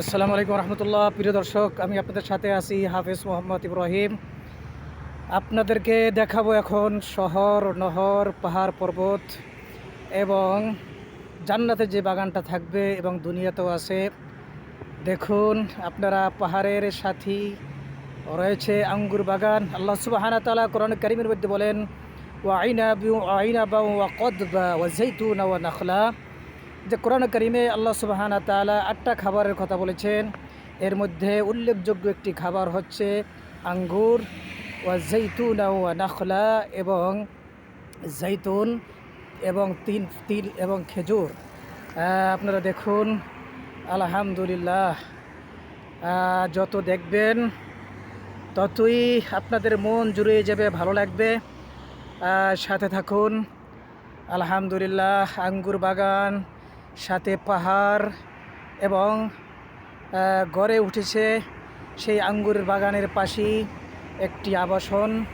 আসসালামু আলাইকুম রহমতুল্লাহ। প্রিয় দর্শক, আমি আপনাদের সাথে আছি হাফেজ মোহাম্মদ ইব্রাহিম। আপনাদেরকে দেখাবো এখন শহর, নহর, পাহাড় পর্বত এবং জান্নাতে যে বাগানটা থাকবে এবং দুনিয়াতেও আছে। দেখুন, আপনারা পাহাড়ের সাথী রয়েছে আঙ্গুর বাগান। আল্লাহ সুবাহানা তালা কোরআন করিমের মধ্যে বলেন ও আইনা বিউ আইনা বা ওয়া কদবা ওয়া জৈতুন ওয়া নাখলা। যে কোরআন করিমে আল্লাহ সুবাহানা তালা আটটা খাবারের কথা বলেছেন। এর মধ্যে উল্লেখযোগ্য একটি খাবার হচ্ছে আঙ্গুর, ওয়া জৈতুন, ওয়া নাখলা এবং জৈতুন এবং তিন তিল এবং খেজুর। আপনারা দেখুন, আলহামদুলিল্লাহ যত দেখবেন, ততই আপনাদের মন জুড়ে যাবে, ভালো লাগবে। সাথে থাকুন, আলহামদুলিল্লাহ, আঙ্গুর বাগান সাথে পাহাড় এবং গড়ে উঠেছে সেই আঙ্গুর বাগানের পাশেই একটি আবাসন।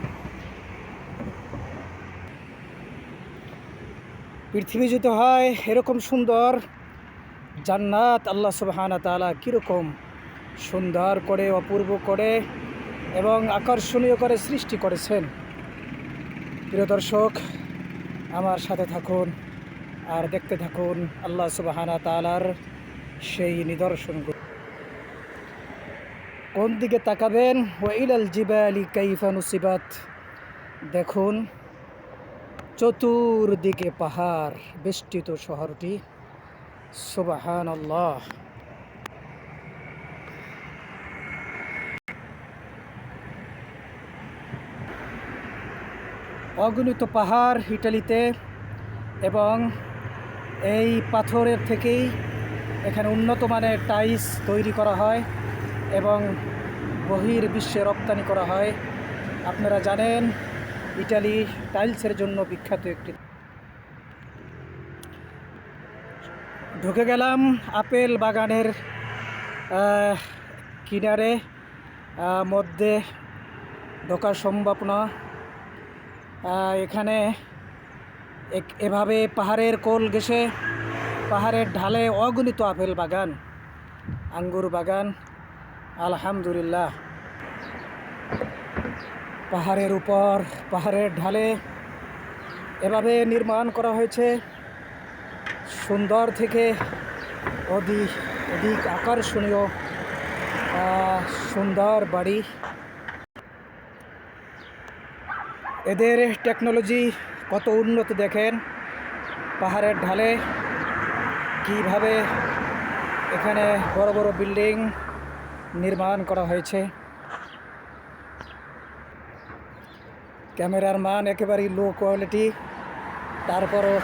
পৃথিবী যদি হয় এরকম সুন্দর, জান্নাত আল্লাহ সুবহানা তাআলা কীরকম সুন্দর করে, অপূর্ব করে এবং আকর্ষণীয় করে সৃষ্টি করেছেন। প্রিয় দর্শক, আমার সাথে থাকুন। আর দেখতে থাকুন আল্লাহ সুবাহানা তালার সেই নিদর্শনগুলো কোন দিকে তাকাবেন? ওয়াইলাল জিবালি কাইফা নুসিবাত। দেখুন, চতুর্দিকে পাহাড় বেষ্টিত শহরটি। সুবাহান আল্লাহ অগণিত পাহাড় ইটালিতে এবং এই পাথরের থেকেই এখানে উন্নত মানের টাইলস তৈরি করা হয় এবং বহির বিশ্বে রপ্তানি করা হয়। আপনারা জানেন, ইটালি টাইলসের জন্য বিখ্যাত একটি ঢুকে গেলাম আপেল বাগানের কিনারে মধ্যে ঢোকা সম্ভব না এখানে এভাবে পাহাড়ের কোল ঘেসে পাহাড়ের ঢালে অগণিত আপেল বাগান, আঙ্গুর বাগান, আলহামদুলিল্লাহ। পাহাড়ের উপর, পাহাড়ের ঢালে এভাবে নির্মাণ করা হয়েছে। সুন্দর থেকে অধিক অধিক আকর্ষণীয় সুন্দর বাড়ি। এদের টেকনোলজি কত উন্নত দেখেন পাহাড়ের ঢালে কীভাবে এখানে বড় বড় বিল্ডিং নির্মাণ করা হয়েছে। ক্যামেরার মান একেবারেই লো কোয়ালিটি তারপরও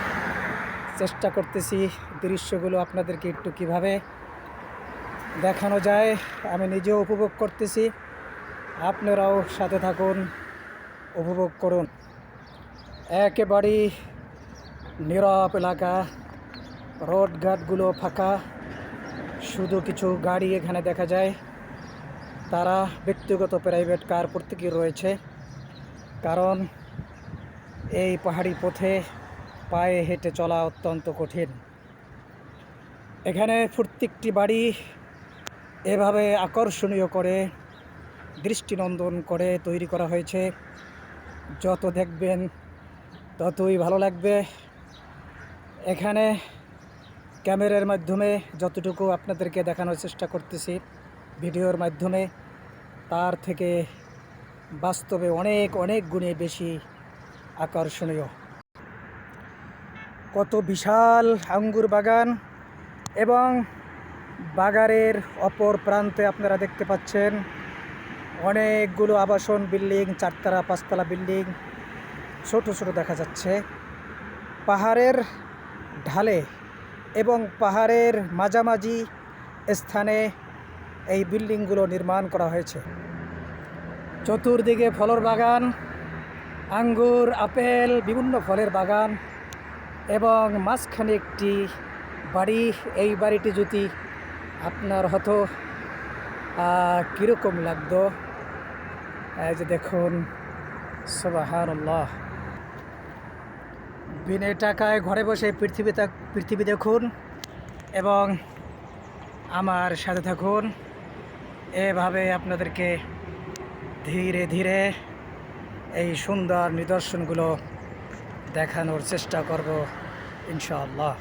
চেষ্টা করতেছি দৃশ্যগুলো আপনাদেরকে একটু কীভাবে দেখানো যায়, আমি নিজেও উপভোগ করতেছি। আপনারাও সাথে থাকুন, উপভোগ করুন। একেবারেই নীরব এলাকা। রোড ঘাটগুলো ফাঁকা। শুধু কিছু গাড়ি এখানে দেখা যায়। তারা ব্যক্তিগত প্রাইভেট কার প্রত্যেকেই রয়েছে। কারণ এই পাহাড়ি পথে পায়ে হেঁটে চলা অত্যন্ত কঠিন। এখানে প্রত্যেকটি বাড়ি এভাবে আকর্ষণীয় করে, দৃষ্টিনন্দন করে তৈরি করা হয়েছে। যত দেখবেন ততই ভালো লাগবে। এখানে ক্যামেরার মাধ্যমে যতটুকু আপনাদেরকে দেখানোর চেষ্টা করতেছি, ভিডিওর মাধ্যমে, তার থেকে বাস্তবে অনেক অনেক গুণে বেশি আকর্ষণীয়। কত বিশাল আঙ্গুর বাগান এবং বাগানের অপর প্রান্তে আপনারা দেখতে পাচ্ছেন, অনেকগুলো আবাসন বিল্ডিং, চারতলা, পাঁচতলা বিল্ডিং ছোট ছোট দেখা যাচ্ছে। পাহাড়ের ঢালে এবং পাহাড়ের মাঝামাঝি স্থানে এই বিল্ডিংগুলো নির্মাণ করা হয়েছে। চতুর্দিকে ফলের বাগান, আঙ্গুর, আপেল, বিভিন্ন ফলের বাগান এবং মাঝখানে একটি বাড়ি। এই বাড়িটি যদি আপনার হতো কীরকম লাগতো? এই যে দেখুন সবাহান্লাহ বিনে টাকায় ঘরে বসে পৃথিবী পৃথিবী দেখুন এবং আমার সাথে থাকুন। এভাবে আপনাদেরকে ধীরে ধীরে এই সুন্দর নিদর্শনগুলো দেখানোর চেষ্টা করব, ইনশাআল্লাহ।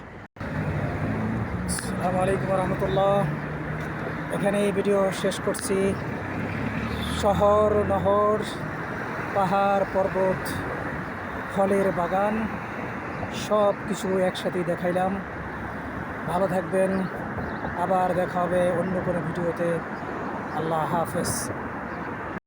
আসসালামু আলাইকুম রহমতুল্লাহ এখানে এই ভিডিও শেষ করছি। শহর নহর, পাহাড়, পর্বত, ফলের বাগান। সব কিছু একসাথেই দেখাইলাম। ভালো থাকবেন। আবার দেখা হবে অন্য কোনো ভিডিওতে। আল্লাহ হাফেজ।